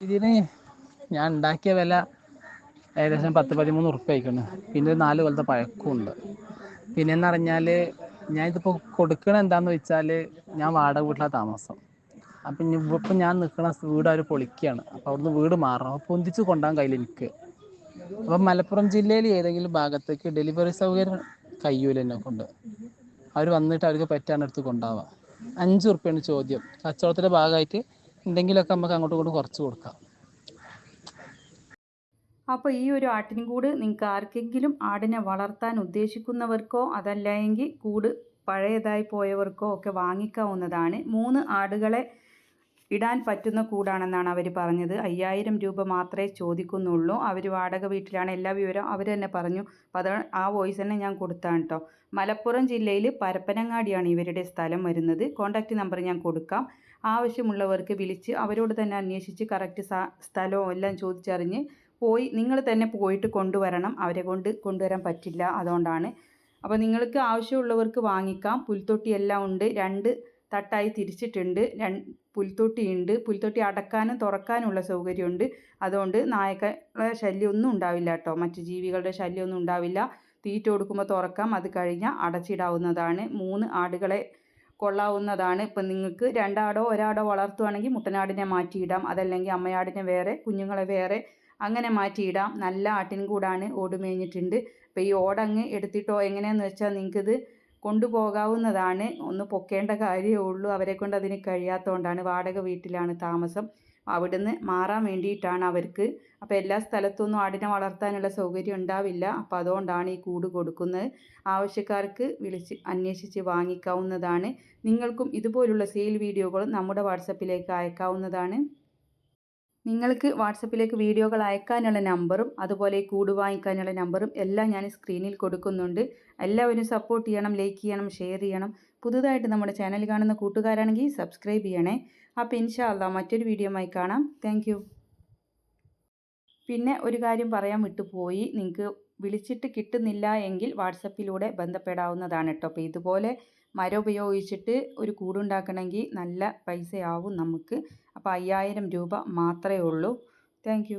ഇതിന് ഞാൻ ഉണ്ടാക്കിയ വില ഏകദേശം പത്ത് പതിമൂന്ന് ഉറുപ്പ്യ പിന്നെ നാല് കൊല്ലത്തെ പഴക്കമുണ്ട് പിന്നെ എന്ന് പറഞ്ഞാൽ ഞാൻ ഇതിപ്പോൾ കൊടുക്കണ എന്താന്ന് വെച്ചാൽ ഞാൻ വാടക വീട്ടിലാണ് താമസം. അപ്പം ഇനി ഇപ്പം ഞാൻ നിൽക്കുന്ന വീട് അവർ പൊളിക്കുകയാണ് അപ്പോൾ അവിടുന്ന് വീട് മാറണം. അപ്പോൾ പൊന്തിച്ച് കൊണ്ടാൻ കയ്യിൽ എനിക്ക്. അപ്പം മലപ്പുറം ജില്ലയിൽ ഏതെങ്കിലും ഭാഗത്തേക്ക് ഡെലിവറി സൗകര്യം കയ്യൂല എന്നെ കൊണ്ട്? അവർ വന്നിട്ട് അവർക്ക് പറ്റാൻ എടുത്ത് കൊണ്ടുപോവാം. അഞ്ച് ഉറുപ്പ്യാണ് ചോദ്യം. കച്ചവടത്തിന്റെ ഭാഗമായിട്ട് എന്തെങ്കിലുമൊക്കെ നമുക്ക് അങ്ങോട്ടും ഇങ്ങോട്ടും കുറച്ച് കൊടുക്കാം. അപ്പോൾ ഈ ഒരു ആട്ടിൻകൂട് നിങ്ങൾക്ക് ആർക്കെങ്കിലും ആടിനെ വളർത്താൻ ഉദ്ദേശിക്കുന്നവർക്കോ അതല്ലെങ്കിൽ കൂട് പഴയതായി പോയവർക്കോ ഒക്കെ വാങ്ങിക്കാവുന്നതാണ്. മൂന്ന് ആടുകളെ ഇടാൻ പറ്റുന്ന കൂടാണെന്നാണ് അവർ പറഞ്ഞത്. അയ്യായിരം രൂപ മാത്രമേ ചോദിക്കുന്നുള്ളൂ. അവർ വാടക വീട്ടിലാണ്. എല്ലാ വിവരവും അവർ തന്നെ പറഞ്ഞു. അപ്പോൾ അത് ആ വോയിസ് തന്നെ ഞാൻ കൊടുത്താണ് കേട്ടോ മലപ്പുറം ജില്ലയിൽ പരപ്പനങ്ങാടിയാണ് ഇവരുടെ സ്ഥലം വരുന്നത്. കോൺടാക്റ്റ് നമ്പർ ഞാൻ കൊടുക്കാം. ആവശ്യമുള്ളവർക്ക് വിളിച്ച് അവരോട് തന്നെ അന്വേഷിച്ച് കറക്റ്റ് സ്ഥലവും എല്ലാം ചോദിച്ചറിഞ്ഞ് പോയി നിങ്ങൾ തന്നെ പോയിട്ട് കൊണ്ടുവരണം. അവരെ കൊണ്ട് കൊണ്ടുവരാൻ പറ്റില്ല അതുകൊണ്ടാണ്. അപ്പോൾ നിങ്ങൾക്ക് ആവശ്യമുള്ളവർക്ക് വാങ്ങിക്കാം. പുൽത്തൊട്ടി എല്ലാം ഉണ്ട്. രണ്ട് തട്ടായി തിരിച്ചിട്ടുണ്ട്. രണ്ട് പുൽത്തൊട്ടിയുണ്ട് പുൽത്തൊട്ടി അടക്കാനും തുറക്കാനുള്ള സൗകര്യമുണ്ട്. അതുകൊണ്ട് നായക്കളുടെ ശല്യമൊന്നും ഉണ്ടാവില്ല കേട്ടോ. മറ്റ് ജീവികളുടെ ശല്യമൊന്നും ഉണ്ടാവില്ല. തീറ്റ കൊടുക്കുമ്പോൾ തുറക്കാം. അത് കഴിഞ്ഞാൽ അടച്ചിടാവുന്നതാണ്. മൂന്ന് ആടുകളെ കൊള്ളാവുന്നതാണ്. ഇപ്പം നിങ്ങൾക്ക് രണ്ടാടോ ഒരാടോ വളർത്തുവാണെങ്കിൽ മുട്ടനാടിനെ മാറ്റിയിടാം. അതല്ലെങ്കിൽ അമ്മയാടിനെ വേറെ കുഞ്ഞുങ്ങളെ വേറെ അങ്ങനെ മാറ്റിയിടാം. നല്ല ആട്ടിൻകൂടാണ് ഓട് മേഞ്ഞിട്ടുണ്ട് അപ്പോൾ ഈ ഓടങ്ങ് എടുത്തിട്ടോ എങ്ങനെയാണെന്ന് വെച്ചാൽ നിങ്ങൾക്കിത് കൊണ്ടുപോകാവുന്നതാണ്. ഒന്ന് പൊക്കേണ്ട കാര്യമേ ഉള്ളൂ. അവരെ കൊണ്ട് അതിന് കഴിയാത്തതുകൊണ്ടാണ്. വാടക വീട്ടിലാണ് താമസം. അവിടുന്ന് മാറാൻ വേണ്ടിയിട്ടാണ് അവർക്ക്. അപ്പോൾ എല്ലാ സ്ഥലത്തൊന്നും ആടിനെ വളർത്താനുള്ള സൗകര്യം ഉണ്ടാവില്ല. അപ്പോൾ അതുകൊണ്ടാണ് ഈ കൂട് കൊടുക്കുന്നത്. ആവശ്യക്കാർക്ക് വിളിച്ച് അന്വേഷിച്ച് വാങ്ങിക്കാവുന്നതാണ്. നിങ്ങൾക്കും ഇതുപോലുള്ള സെയിൽ വീഡിയോകൾ നമ്മുടെ വാട്സപ്പിലേക്ക് അയക്കാവുന്നതാണ്. നിങ്ങൾക്ക് വാട്സപ്പിലേക്ക് വീഡിയോകൾ അയക്കാനുള്ള നമ്പറും അതുപോലെ കൂട് വാങ്ങിക്കാനുള്ള നമ്പറും എല്ലാം ഞാൻ സ്ക്രീനിൽ കൊടുക്കുന്നുണ്ട്. എല്ലാവരും സപ്പോർട്ട് ചെയ്യണം ലൈക്ക് ചെയ്യണം ഷെയർ ചെയ്യണം. പുതുതായിട്ട് നമ്മുടെ ചാനൽ കാണുന്ന കൂട്ടുകാരാണെങ്കിൽ സബ്സ്ക്രൈബ് ചെയ്യണേ. അപ്പോൾ ഇൻഷാല്ല മറ്റൊരു വീഡിയോമായി കാണാം. താങ്ക് പിന്നെ ഒരു കാര്യം പറയാൻ വിട്ടുപോയി നിങ്ങൾക്ക് വിളിച്ചിട്ട് കിട്ടുന്നില്ല എങ്കിൽ വാട്സപ്പിലൂടെ ബന്ധപ്പെടാവുന്നതാണ് കേട്ടോ അപ്പോൾ ഇതുപോലെ മരം ഉപയോഗിച്ചിട്ട് ഒരു കൂടുണ്ടാക്കണമെങ്കിൽ നല്ല പൈസയാവും നമുക്ക്. അപ്പോൾ അയ്യായിരം രൂപ മാത്രമേ ഉള്ളൂ. താങ്ക്